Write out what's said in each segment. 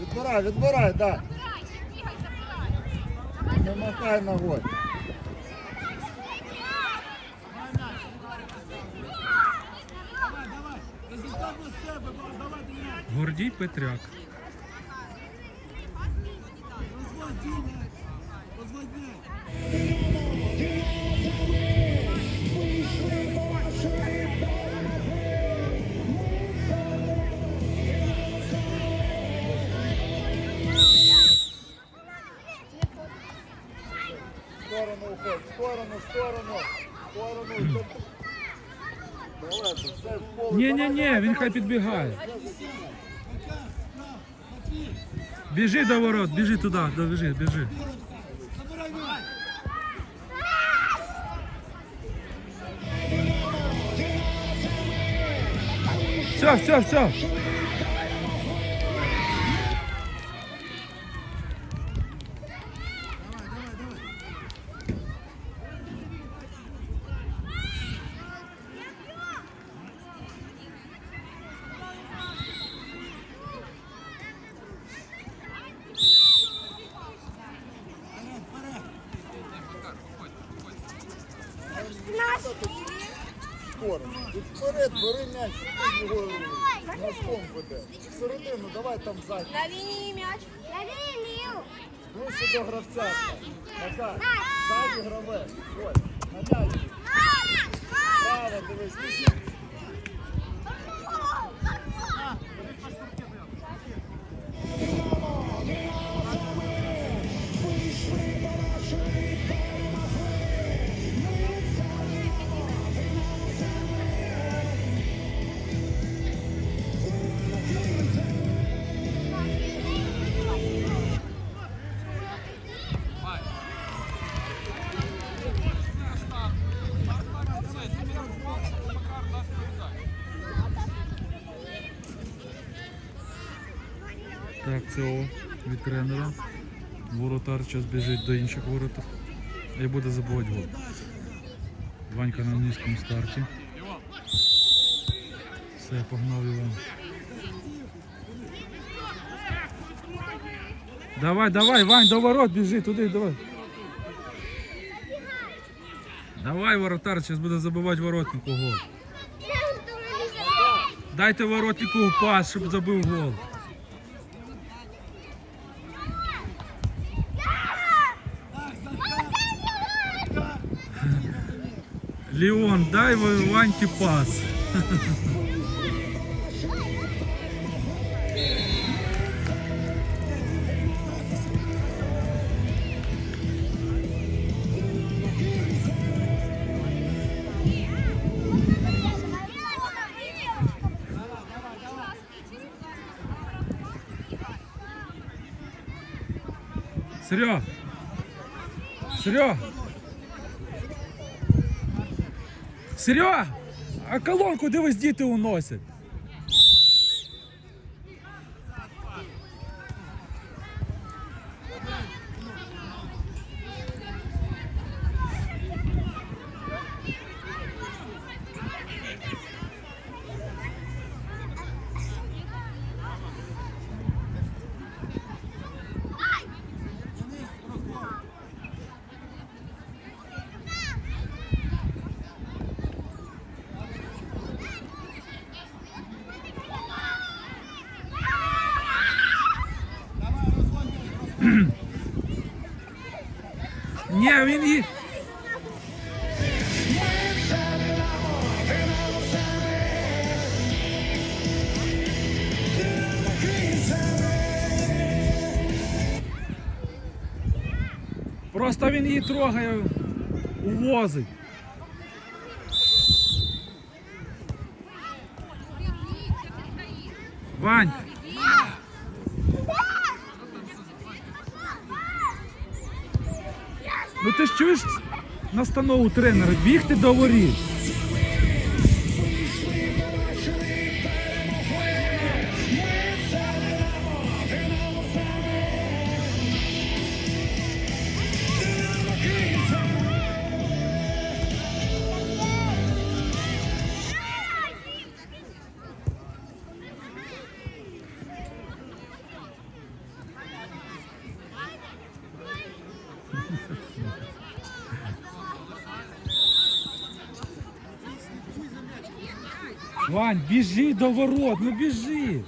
Відбирай, відбирай, так. Не махай ногой. Гордій Петряк. Сторону уходь, в сторону, в сторону, в сторону. Ні-ні-ні, він хай підбігає. Біжи до ворот, біжи туди, біжи, біжи. Все, все, все. В сторону. Від Вперед, бери м'яч, його носком веде. В середину, давай там ззаді. На лінії м'яч. На лінію. Ближче до гравця. Назад. Ззаді гравець. Ось, на м'яч. Право, дивись. Так, це о від тренера. Воротар зараз біжить до інших воротар. І буде забувати гол. Ванька на низькому старті. Все, погнав Іван. Давай, давай, Вань, до ворот біжи, туди, давай. Давай, воротар, зараз буде забивати воротнику гол. Дайте воротнику пас, щоб забив гол. Леон, дай Ва- Ваньке пас. Серег! Серег! Серега! А колонку дивись, діти уносять. Ні, він її. Просто він її трогає, увозить. Вань, Ну ти ж чуєш настанову тренера бігти до воріт. Вань, біжи до ворот, ну біжи.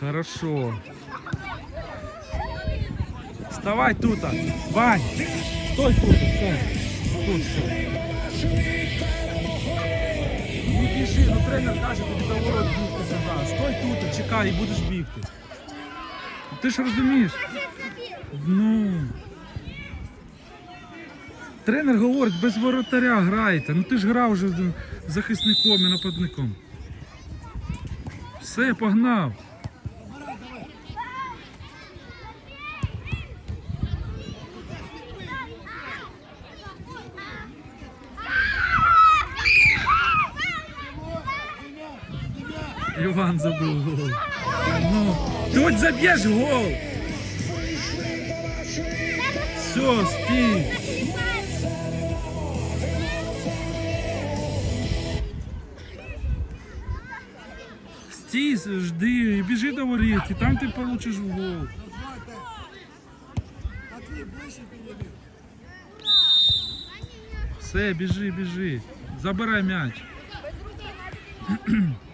Хорошо. Вставай тут. Вань, стой тут, стой. Тут стой. Ну біжи, ну тренер каже, тобі до ворот бігти зараз. Стой тут, чекай і будеш бігти. Ти ж розумієш? Ну. Тренер говорить, без воротаря граєте. Ну ти ж грав вже захисником і нападником. Все, погнав. Іван забив гол. Ну, тут заб'єш гол. Все, стій. Стій, жди, і біжи до воріт, і там ти получиш гол. Все, біжи, біжи. Забирай м'яч.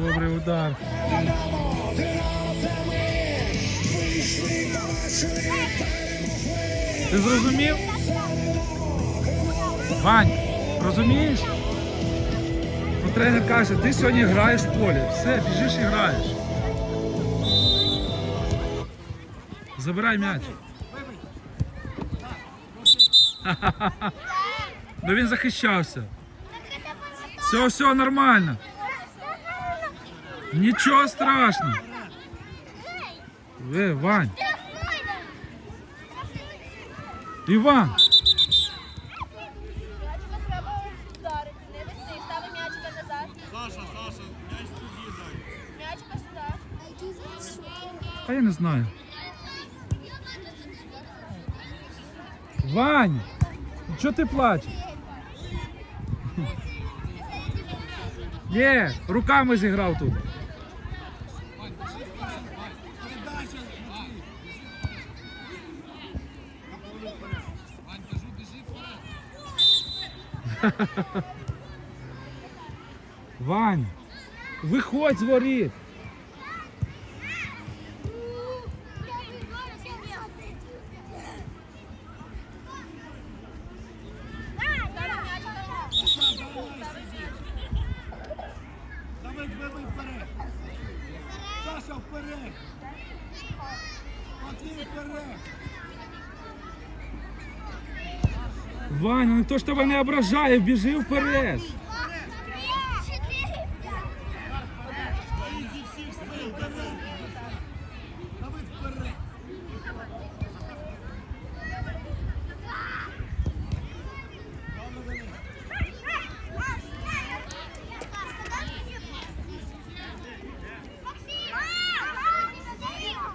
Добрий удар. Ти зрозумів? Вань, розумієш? Ну, тренер каже, ти сьогодні граєш в полі. Все, біжиш і граєш. Забирай м'яч. Ну він захищався. Все, все нормально. Нічого страшного. Ви, Вань. Іван. М'ячика треба вдарити, не вести, стави м'ячика назад. Саша, Саша, м'яч туди дай. М'ячика сюди. Та я не знаю. Вань! Чого ти плачеш? Є, руками зіграв тут. Вань, виходь з воріт. Ваня, ніхто ж тебе не ображає, біжи вперед.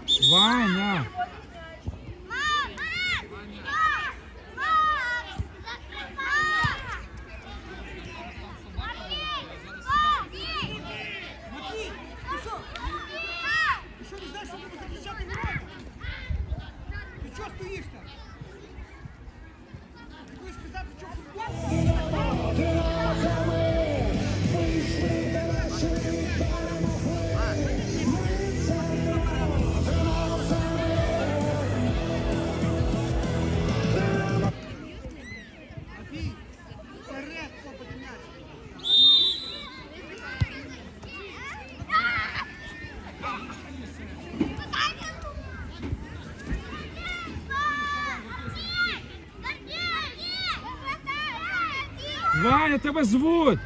Зі Тебе звуть.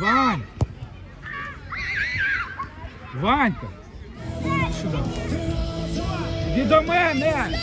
Вань. Ванька. Сюди. Іди до мене.